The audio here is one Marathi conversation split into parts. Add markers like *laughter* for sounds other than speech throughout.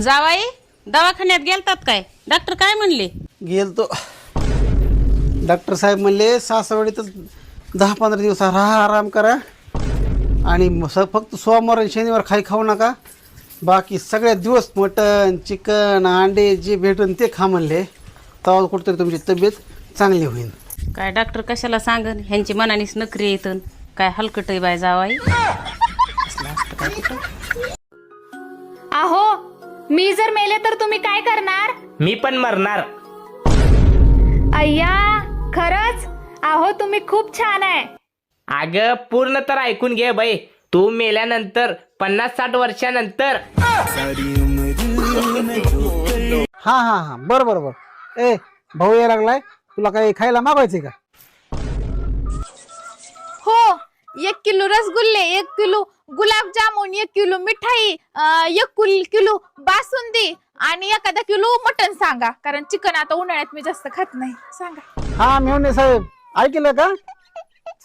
जावाई दवाखान्यात गेलतात काय? डॉक्टर काय म्हणले? गेलतो. डॉक्टर साहेब म्हणले सासवडीतच दहा पंधरा दिवस राहा आराम करा. आणि स फक्त सोमवार आणि शनिवार खाई खाऊ नका. बाकी सगळ्या दिवस मटन चिकन अंडे जे भेटून ते खा म्हणले. तेव्हा कुठेतरी तुमची तब्येत चांगली होईल काय डॉक्टर कशाला सांगन? ह्यांची मनानीच नकरी येतन. काय हलकट बाय जावाई? अहो मी जर मेले तर तुम्ही काय करणार? मी पण मरणार. अय्या खरंच? अहो तुम्ही खूप छान आहे. अग पूर्ण तर ऐकून घे बाई. तू मेल्यानंतर पन्नास साठ वर्षानंतर. हां हां हां बरं बरं बरं. ए भाऊ यायला लागलाय. तुला काही खायला मागवायचे का? हो एक किलो रसगुल्ले एक किलो गुलाबजामुन एक किलो मिठाई अं, एक कुल- किलो बासुंदी आणि एखादा किलो मटन सांगा. कारण चिकन आता उन्हाळ्यात मी जास्त खात नाही. सांगा. हां मेवणे साहेब ऐकलं का?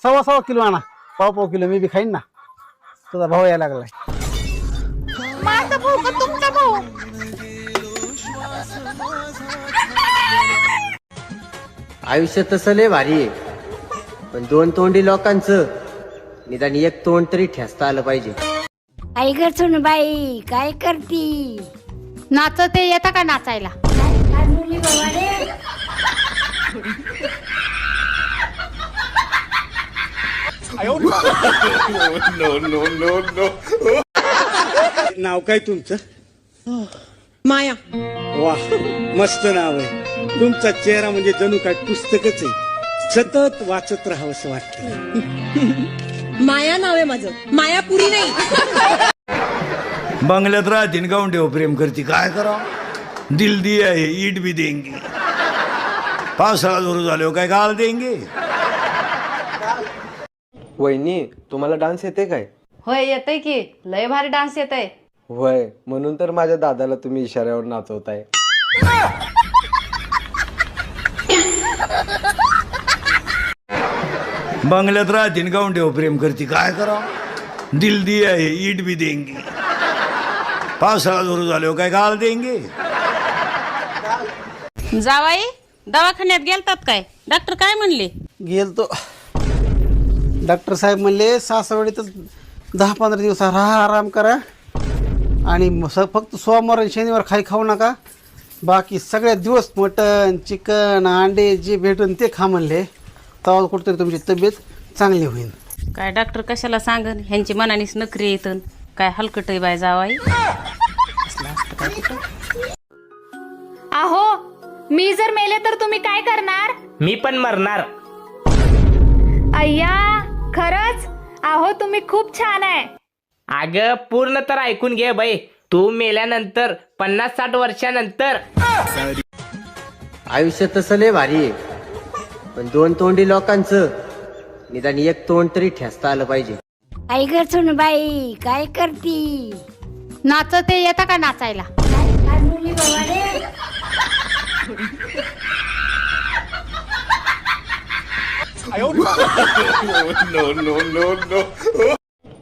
सव्वा सव्वा किलो आणा. पाव पाव किलो मी बी खाईन ना. तुझा भाऊ यायला लागलाय. माझा भाऊ का तुमचा भाऊ? आयुष्य तसं लय भारी आहे. पण दोन तोंडी लोकांचं. निदान एक तोंड तरी ठेसता आलं पाहिजे. काय कर बाई काय करती? नाचते येता का नाचायला? नाव काय तुमचं? माया. वा मस्त नाव आहे. तुमचा चेहरा म्हणजे जणू काय पुस्तकच आहे. सतत वाचत राहावंसं वाटतं माया नाव आहे माझं. मायापुरी नाही. बंगल्यात राहतीन गाऊन ठेव प्रेम करती. काय करा? दिल दिया है ईट भी देंगे. पावसाळा सुरू झाल्यावर काय गाळ देंगे? वहिनी तुम्हाला डान्स येते काय? होय येतय की. लय भारी डान्स येतय. होय म्हणून तर माझ्या दादाला तुम्ही इशाऱ्यावर नाचवताय. *laughs* बंगल्यात राहतीन गाऊन ठेव प्रेम करती. काय करा दिल दिया है ईट भी देंगे. पावसाळा सुरू झाल्यावर काय गाळ देंगे? जावाई दवाखान्यात गेलतात काय? डॉक्टर काय म्हणले? गेलतो. डॉक्टर साहेब म्हणले सासवडीतच दहा पंधरा दिवस राहा आराम करा. आणि फक्त सोमवार आणि शनिवार खाई खाऊ नका. बाकी सगळ्या दिवस मटन चिकन अंडे जे भेटून ते खा म्हणले. तेव्हा कुठेतरी तुमची तब्येत चांगली होईल. काय डॉक्टर कशाला सांगन? ह्यांची मनानीच नकरी येतन. काय हलकट बाय जावाई? अहो मी जर मेले तर तुम्ही काय करणार? मी पण मरणार. अय्या खरंच? अहो तुम्ही खूप छान आहे. अग पूर्ण तर ऐकून घे बाई. तू मेल्यानंतर पन्नास साठ वर्षानंतर. आयुष्य तसं लय भारी आहे. पण दोन तोंडी लोकांचं निदान एक तोंड तरी ठेसता आलं पाहिजे. काय कर बाई काय करती? नाचते येता का नाचायला?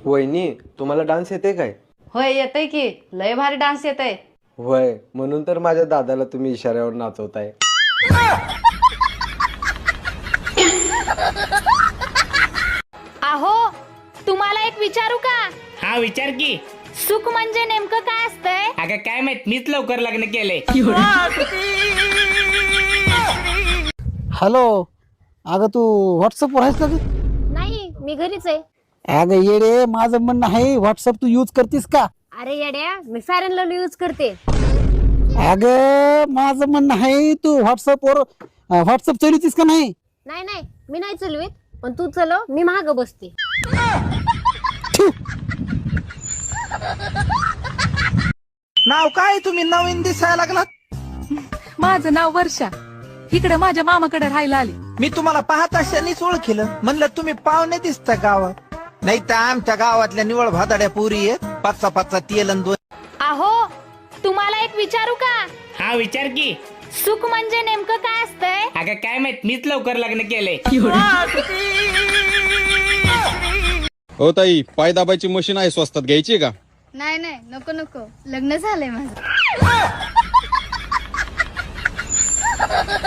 वहिनी तुम्हाला डान्स येते काय? होय येतय की. लय भारी डान्स येतय. होय म्हणून तर माझ्या दादाला तुम्ही इशाऱ्यावर नाचवताय. अहो तुम्हाला एक विचारू का? हा विचार की. सुख म्हणजे नेमकं काय असतंय? अगं काय माहीत मीच लवकर लग्न केलंय. हॅलो अगं तू व्हॉट्सअपवर आहेस का ग? नाही मी घरीच आहे. अगं येडे माझं म्हणणं आहे व्हॉट्सअप तू यूज करतीस का? अरे येड्या मी फॅरन लवली यूज करते. अगं माझं म्हणणं आहे तू व्हॉट्सअपवर व्हॉट्सअप चालवतीस का नाही? नाही नाही. मी नाही चलवीत पण तू चलो मी महाग बसते. नाव काय तुम्ही? नवीन दिसायला लागलात माझं नाव वर्षा. इकडे माझ्या मामाकडे राहायला आली. मी तुम्हाला पाहत असल्यानेच ओळखलं. म्हणलं तुम्ही पाहुणे दिसता गावात. नाही तर आमच्या गावातल्या निवळ भादाड्या पुरी आहेत. पाचचा पाचचा तेल आणि दोन अहो तुम्हाला एक विचारू का? हा विचार की. सुख म्हणजे नेमकं काय असतंय? अगं काय माहीत? मीच लवकर लग्न केलंय. हो ताई पाय दाबायची मशीन आहे स्वस्तात घ्यायची का? नाही नाही नको नको. लग्न झालंय माझं. *laughs*